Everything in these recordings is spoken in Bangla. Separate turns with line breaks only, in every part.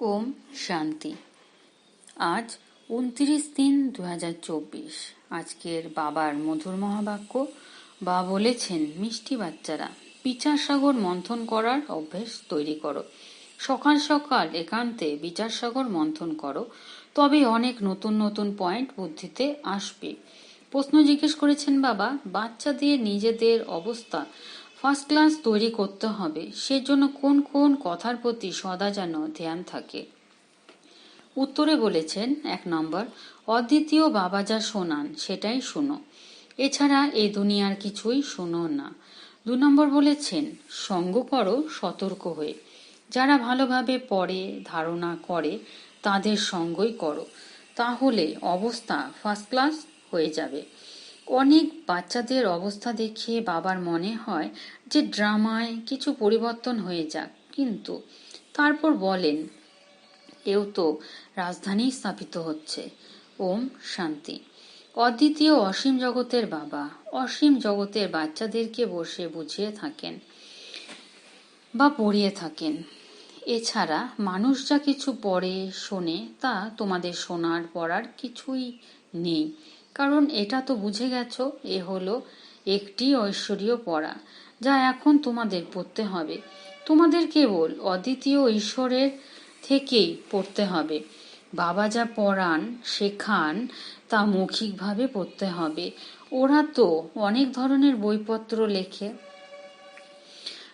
ওম শান্তি। আজ উনত্রিশ তিন দু চব্বিশ। আজকের বাবার মধুর মহাবাক্য, বা বলেছেন মিষ্টি বাচ্চারা বিচার সাগর মন্থন করার অভ্যেস তৈরি করো। সকাল সকাল একান্তে বিচার সাগর মন্থন করো, তবে অনেক নতুন নতুন পয়েন্ট বুদ্ধিতে আসবে। প্রশ্ন জিজ্ঞেস করেছেন বাবা, বাচ্চাদের নিজেদের অবস্থা ফার্স্ট ক্লাস তৈরি করতে হবে। সেজন্য কোন কোন কথার প্রতি সদা যেন ধ্যান থাকে। উত্তরে বলেছেন, এক নম্বর, অদ্বিতীয় বাবা যা শোনান, সেটাই শুনো। এছাড়া এই দুনিয়ার কিছুই শুনো না। দু নম্বর বলেছেন, সঙ্গ করো সতর্ক হয়ে। যারা ভালোভাবে পড়ে, ধারণা করে, তাদের সঙ্গই করো। তাহলে অবস্থা ফার্স্ট ক্লাস হয়ে যাবে। অনেক বাচ্চাদের অবস্থা দেখে বাবার মনে হয় যে ড্রামায় কিছু পরিবর্তন হয়ে যাক। কিন্তু তারপর বলেন এও তো রাজধানী স্থাপিত হচ্ছে। ওম শান্তি। অদ্বিতীয় অসীম জগতের বাবা। অসীম জগতের বাচ্চাদেরকে বসে বুঝিয়ে থাকেন বা পড়িয়ে থাকেন। এছাড়া মানুষ যা কিছু পড়ে, শোনে তা তোমাদের শোনার, পড়ার কিছুই নেই। কারণ এটা তো বুঝে গেছো, এ হলো একটি ঐশ্বরীয় পড়া, যা এখন তোমাদের পড়তে হবে। তোমাদের কেবল অদ্বিতীয় ঈশ্বরের থেকেই পড়তে হবে। বাবা যা পড়ান, শেখান, তা মৌখিকভাবে পড়তে হবে। ওরা তো অনেক ধরনের বইপত্র লেখে,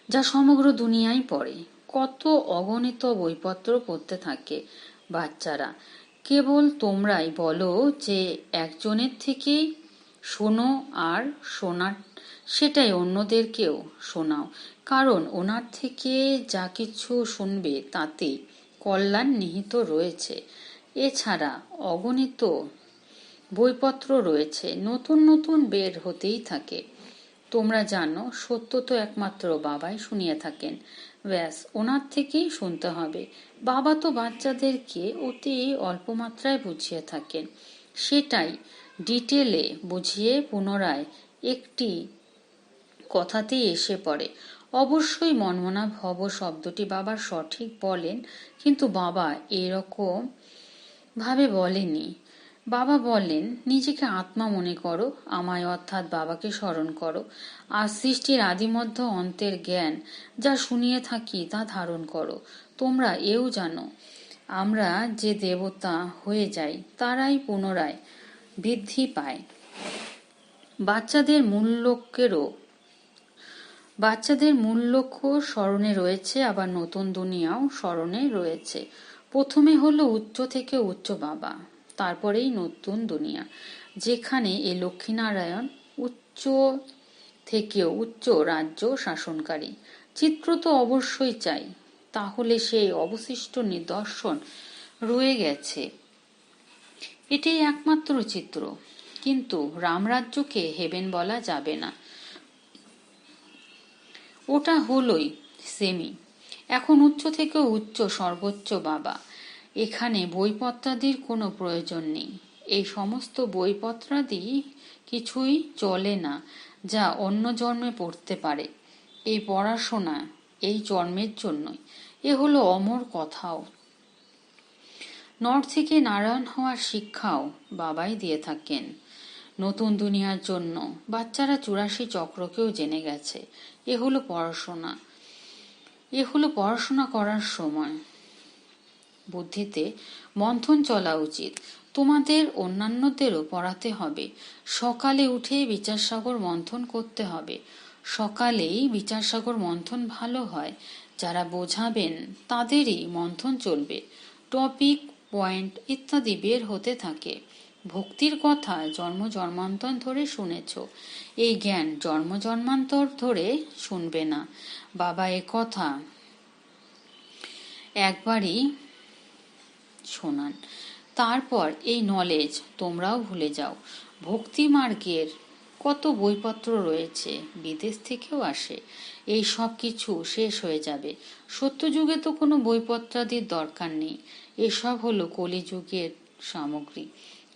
যা সমগ্র দুনিয়ায় পড়ে। কত অগণিত বইপত্র পড়তে থাকে বাচ্চারা। কেবল তোমরাই বলো যে একজনের থেকেই শোনো আর শোনার সেটাই অন্যদেরকেও শোনাও। কারণ ওনার থেকে যা কিছু শুনবে, তাতে কল্যাণ নিহিত রয়েছে। এছাড়া অগণিত বইপত্র রয়েছে, নতুন নতুন বের হতেই থাকে। তোমরা জানো, সত্য তো একমাত্র বাবাই শুনিয়ে থাকেন। ব্যাস, ওনার থেকেই শুনতে হবে। বাবা তো বাচ্চাদেরকে অতি অল্প মাত্রায় বুঝিয়ে থাকেন। সেটাই ডিটেলে বুঝিয়ে পুনরায় একটি কথাতেই এসে পড়ে। অবশ্যই মনমনা ভব শব্দটি বাবা সঠিক বলেন, কিন্তু বাবা এরকম ভাবে বলেনি বাবা বলেন নিজেকে আত্মা মনে করো, আমায় অর্থাৎ বাবাকে স্মরণ করো। আর সৃষ্টির আদিমধ্য অন্তের জ্ঞান, যা শুনিয়ে থাকি, তা ধারণ করো। তোমরা এও জানো, আমরা যে দেবতা হয়ে যাই, তারাই পুনরায় বৃদ্ধি পায়। বাচ্চাদের মূল লক্ষ্যেরও বাচ্চাদের মূল লক্ষ্য স্মরণে রয়েছে, আবার নতুন দুনিয়াও স্মরণে রয়েছে। প্রথমে হলো উচ্চ থেকে উচ্চ বাবা। তারপরেই নতুন দুনিয়া, যেখানে এ লক্ষ্মীনারায়ণ উচ্চ থেকেও উচ্চ রাজ্য শাসনকারী। চিত্র তো অবশ্যই চাই, তাহলে সেই অবশিষ্ট নিদর্শন রয়ে গেছে। এটাই একমাত্র চিত্র, কিন্তু রামরাজ্যকে হেবেন বলা যাবে না। ওটা হলোই সেমি, এখন উচ্চ থেকে উচ্চ সর্বোচ্চ বাবা। এখানে বইপত্রাদির কোনো প্রয়োজন নেই। এই সমস্ত বইপত্রাদি কিছুই চলে না, যা অন্য জন্মে পড়তে পারে। এই পড়াশোনা এই জন্মের জন্যই। এ হলো অমর কথাও। নর থেকে নারায়ণ হওয়ার শিক্ষাও বাবাই দিয়ে থাকেন। নতুন দুনিয়ার জন্য বাচ্চারা চুরাশি চক্রকেও জেনে গেছে। এ হলো পড়াশোনা। এ হলো পড়াশোনা করার সময়। বুদ্ধিতে মন্থন চলা উচিত। তোমাদের অন্যান্যদেরও পড়াতে হবে। সকালে উঠে বিচারসাগর মন্থন করতে হবে। সকালেই বিচারসাগর মন্থন ভালো হয়। যারা বোঝাবেন তাদেরই মন্থন চলবে। টপিক, পয়েন্ট ইত্যাদি বের হতে থাকে। ভক্তির কথা জন্ম জন্মান্তর ধরে শুনেছ। এই জ্ঞান জন্ম জন্মান্তর ধরে শুনবে না। বাবা এ কথা। একবারই শোনান। তারপর এই নলেজ তোমরাও ভুলে যাও। ভক্তি মার্গের কত বইপত্র রয়েছে, বিদেশ থেকেও আসে। এই সব কিছু শেষ হয়ে যাবে। সত্যযুগে তো কোনো বইপত্রাদির দরকার নেই। এসব হলো কলিযুগের সামগ্রী।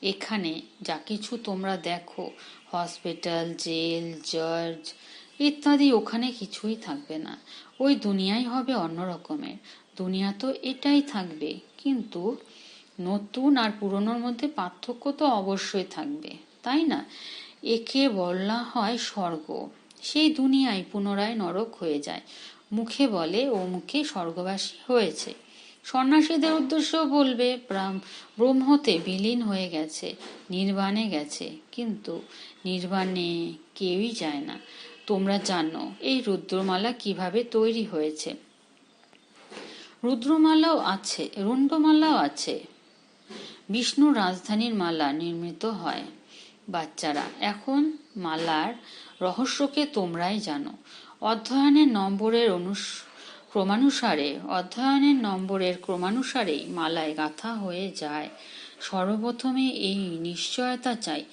এখানে যা কিছু তোমরা দেখো হসপিটাল জেল জার্জ ইত্যাদি, ওখানে কিছুই থাকবে না। ওই দুনিয়াই হবে অন্য রকমের দুনিয়া তো এটাই থাকবে। কিন্তু নতুন আর পুরনোর মধ্যে পার্থক্য তো অবশ্যই থাকবে, তাই না? একে বলা হয় স্বর্গ। সেই দুনিয়ায় পুনরায় নরক হয়ে যায়। মুখে বলে, ও মুখে স্বর্গবাসী হয়েছে। সন্ন্যাসীদের উদ্দেশ্য বলবে ব্রহ্মতে বিলীন হয়ে গেছে, নির্বাণে গেছে। কিন্তু নির্বাণে কেউই যায় না। তোমরা জানো, এই রুদ্রমালা কীভাবে তৈরি হয়েছে। রুদ্রমালাও আছে রুণ্ডমালাও আছে। বিষ্ণু রাজধানীর মালা নির্মিত হয়। বাচ্চারা, এখন মালার রহস্যকে তোমরাই জানো। অধ্যয়নের নম্বরের অনুস, ক্রমানুসারে, অধ্যয়নের নম্বরের ক্রমানুসারেই মালায় গাথা হয়ে যায়। সর্বপ্রথমে এই নিশ্চয়তা চাই।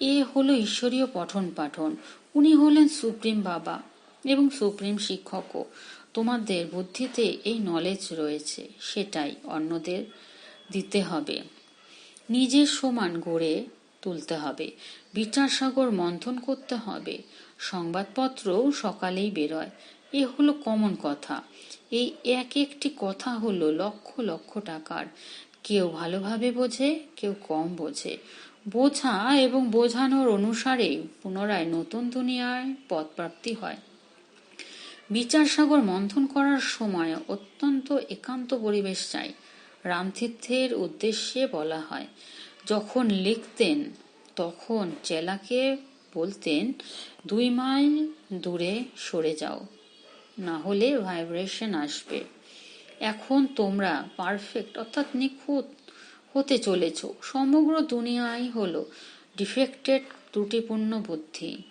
এ হলো ঈশ্বরীয় পঠন পাঠন উনি হলেন সুপ্রিম বাবা এবং সুপ্রিম শিক্ষকও। তোমাদের বুদ্ধিতে এই নলেজ রয়েছে, সেটাই অন্যদের দিতে হবে। নিজের সমান গড়ে তুলতে হবে। বিচারসাগর মন্থন করতে হবে। সংবাদপত্রও সকালেই বেরোয়। এ হলো কমন কথা। এই এক একটি কথা হলো লক্ষ লক্ষ টাকার। কেউ ভালোভাবে বোঝে, কেউ কম বোঝে। বোঝা এবং বোঝানোর অনুসারে পুনরায় নতুন দুনিয়ায় পদপ্রাপ্তি হয়। বিচারসাগর মন্থন করার সময় অত্যন্ত একান্ত পরিবেশ চাই, রামতীর্থের উদ্দেশ্যে বলা হয়। যখন লিখতেন, তখন চেলাকে বলতেন, দুই মাইল দূরে সরে যাও, না হলে ভাইব্রেশন আসবে। এখন তোমরা পারফেক্ট, অর্থাৎ নিখুঁত হতে চলেছ। সমগ্র দুনিয়াই হলো ডিফেক্টেড, ত্রুটিপূর্ণ বুদ্ধি।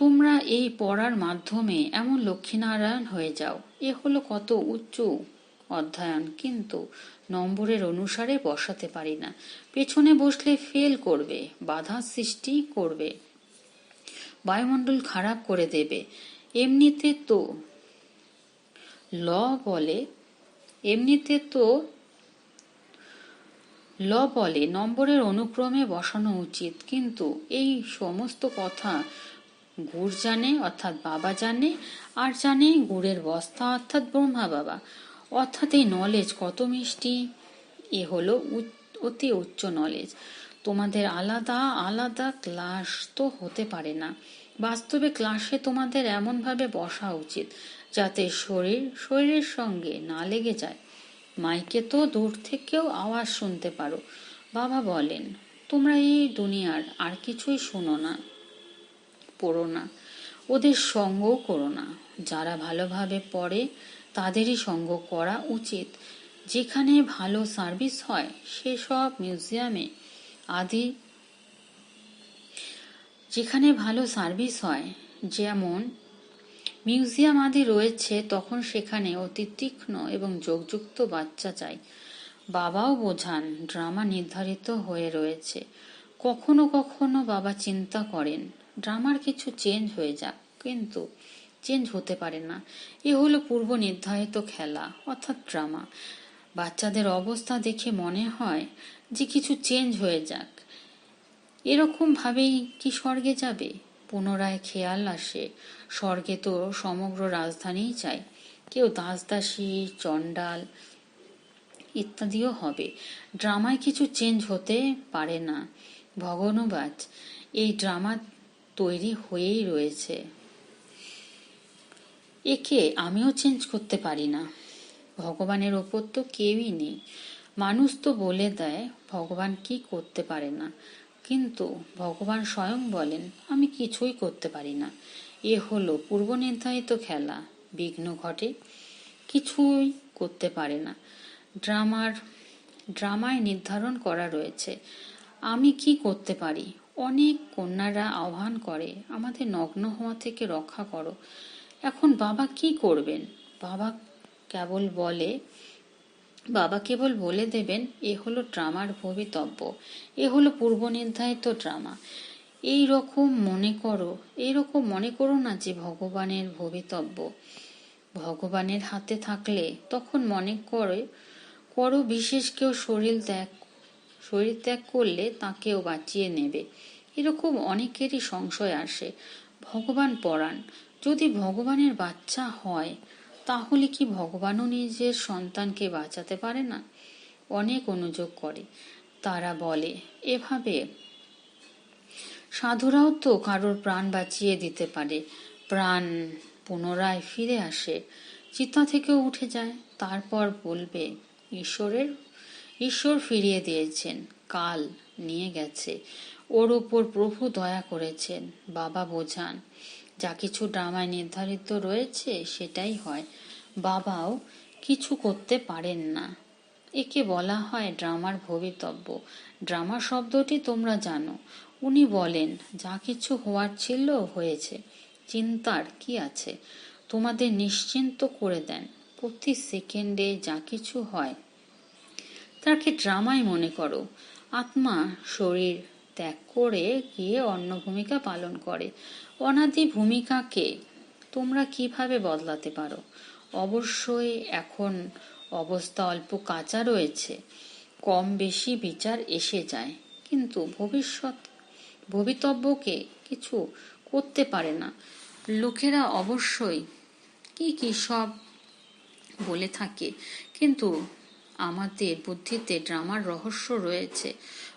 তোমরা এই পড়ার মাধ্যমে এমন লক্ষ্মীনারায়ণ হয়ে যাও। এ হলো কত উচ্চ অধ্যয়ন। কিন্তু নম্বরের অনুসারে বসাতে পারি না। পেছনে বসলে ফেল করবে, বাধা সৃষ্টি করবে। বায়ুমণ্ডল খারাপ করে দেবে। এমনিতে তো ল বলে, এমনিতে তো ল বলে নম্বরের অনুক্রমে বসানো উচিত। কিন্তু এই সমস্ত কথা গুড় জানে, অর্থাৎ বাবা জানে, আর জানে গুড়ের বস্তা, অর্থাৎ ব্রহ্মা বাবা। অর্থাৎ এই নলেজ কত মিষ্টি? এ হলো অতি উচ্চ নলেজ তোমাদের আলাদা আলাদা ক্লাস তো হতে পারে না। বাস্তবে ক্লাসে তোমাদের এমনভাবে বসা উচিত, যাতে শরীর শরীরের সঙ্গে না লেগে যায়। মাইকে তো দূর থেকেও আওয়াজ শুনতে পারো। বাবা বলেন, তোমরা এই দুনিয়ার আর কিছুই শোনো না। পড়ো না। ওদের সঙ্গও করো না। যারা ভালোভাবে পড়ে, তাদেরই সঙ্গ করা উচিত। যেখানে ভালো সার্ভিস হয়, সেসব মিউজিয়ামে। আদি, যেখানে ভালো সার্ভিস হয়, যেমন মিউজিয়াম আদি রয়েছে, তখন সেখানে অতি তীক্ষ্ণ এবং যোগযুক্ত বাচ্চা চাই। বাবাও বোঝান, ড্রামা নির্ধারিত হয়ে রয়েছে। কখনো কখনো বাবা চিন্তা করেন ড্রামার কিছু চেঞ্জ হয়ে যাক, কিন্তু চেঞ্জ হতে পারে না। এ হলো পূর্ব নির্ধারিত খেলা, অর্থাৎ ড্রামা বাচ্চাদের অবস্থা দেখে মনে হয় যে কিছু চেঞ্জ হয়ে যাক। এরকম ভাবেই কি স্বর্গে যাবে? পুনরায় খেয়াল আসে। স্বর্গে তো সমগ্র রাজধানীই চাই। কেউ দাস দাসী চণ্ডাল ইত্যাদিও হবে। ড্রামায় কিছু চেঞ্জ হতে পারে না। ভগনুবাজ এই ড্রামা তৈরি হয়েই রয়েছে। একে আমিও চেঞ্জ করতে পারি না। ভগবানের ওপর তো কেউই নেই। মানুষ তো বলে দেয়, ভগবান কি করতে পারে না। কিন্তু ভগবান স্বয়ং বলেন, আমি কিছুই করতে পারি না। এ হলো পূর্ব নির্ধারিত খেলা। বিঘ্ন ঘটে, কিছুই করতে পারে না। ড্রামার, ড্রামায় নির্ধারণ করা রয়েছে, আমি কি করতে পারি? অনেক কন্যারা আহ্বান করে, আমাদের নগ্ন হওয়া থেকে রক্ষা করো। এখন বাবা কি করবেন? বাবা কেবল বলে, বাবা কেবল বলে দেবেন, এ হলো ড্রামার ভবিতব্য। এ হলো পূর্ব নির্ধারিত ড্রামা এই রকম মনে করো এইরকম মনে করো না যে ভগবানের ভবিতব্য। ভগবানের হাতে থাকলে তখন মনে করে, করো বিশেষ কেউ শরীর ত্যাগ শরীর ত্যাগ করলে তাকেও বাঁচিয়ে নেবে। এরকম অনেকেরই সংশয় আসে। ভগবান পরাণ, যদি ভগবানের বাচ্চা হয়, তাহলে কি ভগবানও নিজের সন্তানকে বাঁচাতে পারে না? অনেক অনুযোগ করে। তারা বলে, এভাবে সাধুরাও তো কারোর প্রাণ বাঁচিয়ে দিতে পারে। প্রাণ পুনরায় ফিরে আসে চিতা থেকেও উঠে যায়। তারপর বলবে, ঈশ্বরের ঈশ্বর ফিরিয়ে দিয়েছেন, কাল নিয়ে গেছে। ওর ওপর প্রভু দয়া করেছেন, বাবা বোঝান। যা কিছু ড্রামায় নির্ধারিত রয়েছে, সেটাই হয়। বাবাও কিছু করতে পারেন না। একে বলা হয় ড্রামার ভবিতব্য। ড্রামা শব্দটি তোমরা জানো। উনি বলেন, যা কিছু হওয়ার ছিল, হয়েছে। চিন্তার কি আছে? তোমাদের নিশ্চিন্ত করে দেন। প্রতি সেকেন্ডে যা কিছু হয় তাকে ড্রামাই মনে করো। আত্মা শরীর ত্যাগ করে গিয়ে অন্য ভূমিকা পালন করে। অনাদি ভূমিকাকে তোমরা কীভাবে বদলাতে পারো? অবশ্যই এখন অবস্থা অল্প কাঁচা রয়েছে। কম বেশি বিচার এসে যায়। কিন্তু ভবিষ্যৎ, ভবিতব্যকে কিছু করতে পারে না। লোকেরা অবশ্যই কি কি সব বলে থাকে। কিন্তু আমাদের বুদ্ধিতে ড্রামার রহস্য রয়েছে।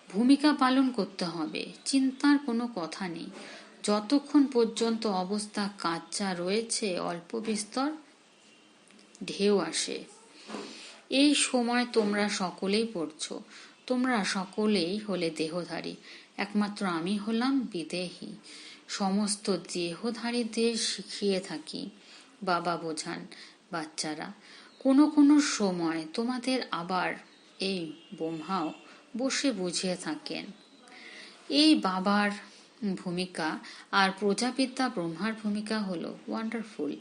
ভূমিকা পালন করতে হবে, চিন্তার কোনো কথা নেই। যতক্ষণ পর্যন্ত অবস্থা কাঁচা রয়েছে, অল্প বিস্তর ঢেউ আসে। এই সময় তোমরা সকলেই পড়ছ। তোমরা সকলেই হলে দেহধারী। একমাত্র আমি হলাম বিদেহী। সমস্ত দেহধারীদের শিখিয়ে থাকি। বাবা বোঝান, বাচ্চারা কোনো কোনো সময় তোমাদের আবার এই ব্রহ্মাও বসে বুঝিয়ে থাকেন। এই বাবার ভূমিকা আর প্রজাপিতা ব্রহ্মার ভূমিকা হলো ওয়ান্ডারফুল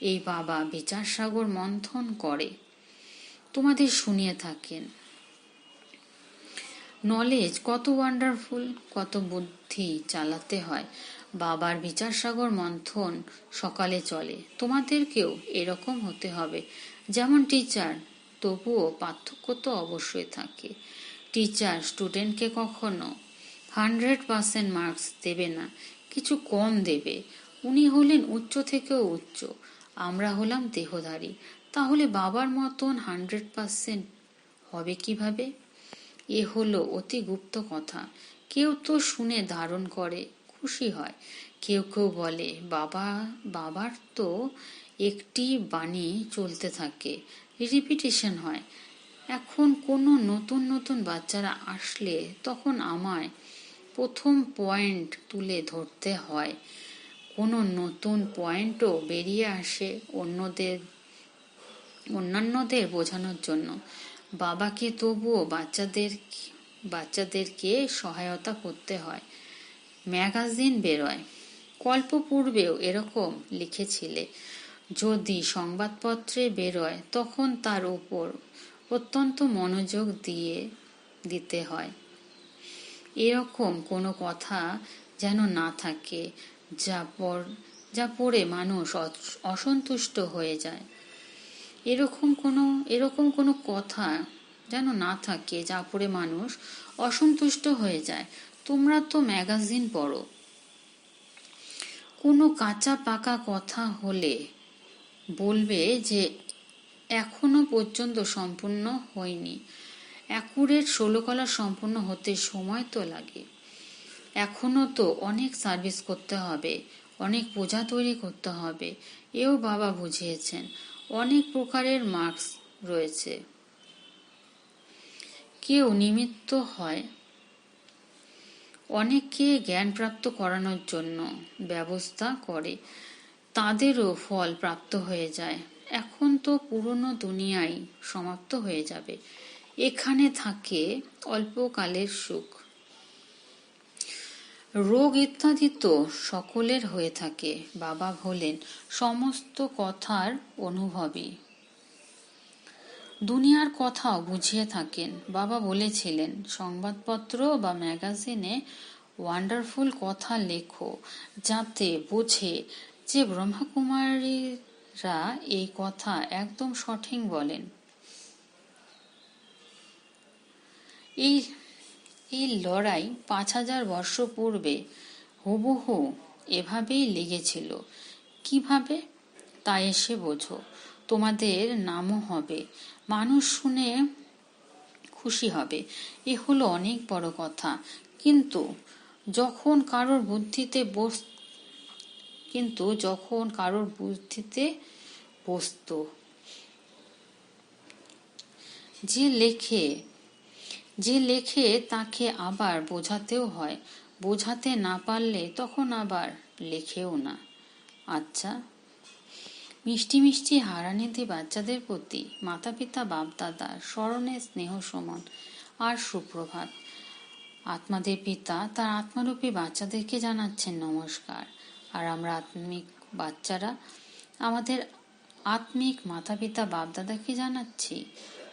এই বাবা বিচার সাগর মন্থন করে। তোমাদের শুনিয়ে থাকেন। নলেজ কত ওয়ান্ডারফুল কত বুদ্ধি চালাতে হয়। বাবার বিচার সাগর মন্থন সকালে চলে। তোমাদেরকেও এরকম হতে হবে। যেমন টিচার তবুও পার্থক্য তো অবশ্যই থাকে। টিচার স্টুডেন্টকে কখনো হান্ড্রেড পার্সেন্ট মার্কস দেবে না, কিছু কম দেবে। উনি হলেন উচ্চ থেকেও উচ্চ, আমরা হলাম দেহধারী। তাহলে বাবার মতন হান্ড্রেড পার্সেন্ট হবে কীভাবে? এ হলো অতি গুপ্ত কথা। কেউ তো শুনে ধারণ করে, খুশি হয়। কেউ কেউ বলে, বাবা, বাবার তো একটি বাণী চলতে থাকে। রিপিটেশন হয়। এখন কোনো নতুন নতুন বাচ্চারা আসলে তখন আমায় প্রথম পয়েন্ট তুলে ধরতে হয়। কোনো নতুন পয়েন্টও বেরিয়ে আসে অন্যদের, অন্যান্যদের বোঝানোর জন্য। বাবাকে তবুও বাচ্চাদের, বাচ্চাদেরকে সহায়তা করতে হয়। ম্যাগাজিন বেরোয়। কল্প পূর্বেও এরকম লিখেছিলে। যদি সংবাদপত্রে বেরোয়, তখন তার উপর অত্যন্ত মনোযোগ দিয়ে দিতে হয়। এরকম কোনো কথা যেন না থাকে, যা পর, যা পড়ে মানুষ অসন্তুষ্ট হয়ে যায়। এরকম কোনো এরকম কোনো কথা যেন না থাকে, যা পড়ে মানুষ অসন্তুষ্ট হয়ে যায়। তোমরা তো ম্যাগাজিন পড়ো। কোনো কাঁচা পাকা কথা হলে বলবে যে, এখনও পর্যন্ত সম্পূর্ণ হয়নি। অ্যাকুরেট ষোলকলা সম্পূর্ণ হতে সময় তো লাগে। এখনও তো অনেক সার্ভিস করতে হবে, অনেক পূজা তৈরি করতে হবে। এও বাবা বুঝিয়েছেন, অনেক প্রকারের মার্কস রয়েছে। কেউ নিমিত্ত হয়। অনেককে জ্ঞান প্রাপ্ত করানোর জন্য ব্যবস্থা করে। তাদেরও ফল প্রাপ্ত হয়ে যায়। এখন তো পুরনো দুনিয়াই সমাপ্ত হয়ে যাবে। এখানে থাকে অল্পকালের সুখ। রোগ ইত্যাদি তো সকলের হয়ে থাকে, বাবা হলেন সমস্ত কথার অনুভবী দুনিয়ার কথাও বুঝিয়ে থাকেন। বাবা বলেছিলেন, সংবাদপত্র বা ম্যাগাজিনে ওয়ান্ডারফুল কথা লেখো, যাতে বোঝে যে ব্রহ্মাকুমারীরা এই কথা একদম সঠিক বলেন। এই এই লড়াই পাঁচ হাজার বর্ষ পূর্বে হুবহু এভাবেই লেগেছিল। কীভাবে? তা এসে বোঝো। তোমাদের নামও হবে। মানুষ শুনে খুশি হবে। এ হলো অনেক বড় কথা। কিন্তু যখন কারোর বুদ্ধিতে বস কিন্তু যখন কারোর বুদ্ধিতে বসত, যে লেখে যে লেখে তাকে আবার বোঝাতেও হয়, বোঝাতে না পারলে তখন আবার লেখেও না। আচ্ছা মিষ্টি মিষ্টি হারানিধি বাচ্চাদের প্রতি মাতা পিতা বাপদাদা, স্মরণে স্নেহ সমান আর সুপ্রভাত। আত্মাদের পিতা তার আত্মারূপী বাচ্চাদেরকে জানাচ্ছেন নমস্কার। আর আমরা আত্মিক বাচ্চারা, আমাদের আত্মিক মাতা পিতা বাপদাদাকে জানাচ্ছি,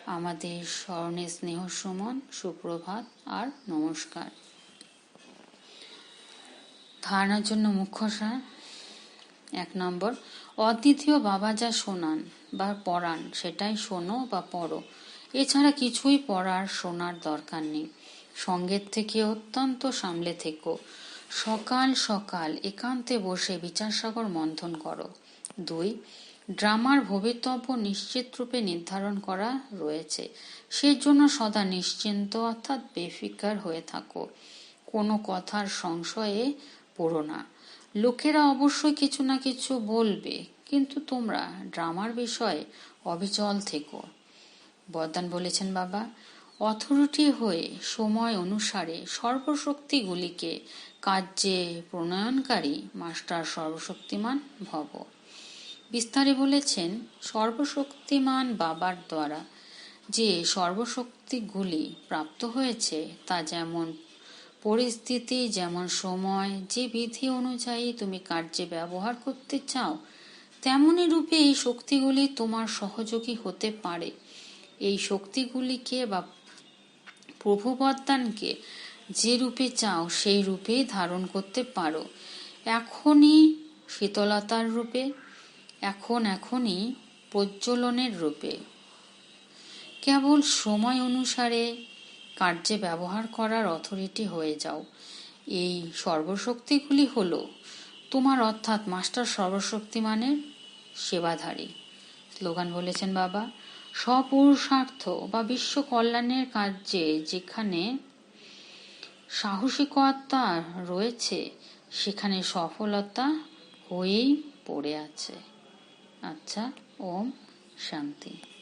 আমাদের স্মরণে স্নেহ সমান, সুপ্রভাত আর নমস্কার। ধারণার জন্য মুখ্য সার, এক নম্বর, অদ্বিতীয় বাবা যা শোনান বা পড়ান, সেটাই শোনো বা পড়ো। এছাড়া কিছুই পড়ার শোনার দরকার নেই। সঙ্গের থেকে অত্যন্ত সামলে থেকো। সকাল সকাল একান্তে বসে বিচারসাগর মন্থন করো। দুই, ড্রামার ভবিতব্য নিশ্চিত রূপে নির্ধারণ করা রয়েছে। সেই জন্য সদা নিশ্চিন্ত অর্থাৎ বেফিকার হয়ে থাকো। কোনো কথার সংশয়ে পড়ো না। লোকেরা অবশ্যই কিছু না কিছু বলবে, কিন্তু তোমরা ড্রামার বিষয়ে অবিচল থেকো। বদান বলেছেন বাবা অথরিটি হয়ে সময় অনুসারে সর্বশক্তিগুলিকে কার্যে প্রণয়নকারী মাস্টার সর্বশক্তিমান ভব। বিস্তারে বলেছেন, সর্বশক্তিমান বাবার দ্বারা যে সর্বশক্তিগুলি প্রাপ্ত হয়েছে, তা যেমন পরিস্থিতি, যেমন সময়, যে বিধি অনুযায়ী তুমি কার্যে ব্যবহার করতে চাও তেমনই রূপে এই শক্তিগুলি তোমার সহযোগী হতে পারে। এই শক্তিগুলিকে বা প্রভুবদানকে যে রূপে চাও, সেই রূপেই ধারণ করতে পারো। এখনই শীতলতার রূপে, এখন এখনই প্রজ্বলনের রূপে। কেবল সময় অনুসারে কার্যে ব্যবহার করার অথরিটি হয়ে যাও। এই সর্বশক্তিগুলি হল তোমার অর্থাৎ মাস্টার সর্বশক্তিমানের সেবাধারী। স্লোগান বলেছেন বাবা স্বপুরুষার্থ বা বিশ্ব কল্যাণের কার্যে যেখানে সাহসিকতা রয়েছে, সেখানে সফলতা হয়েই পড়ে আছে। আচ্ছা ওম শান্তি।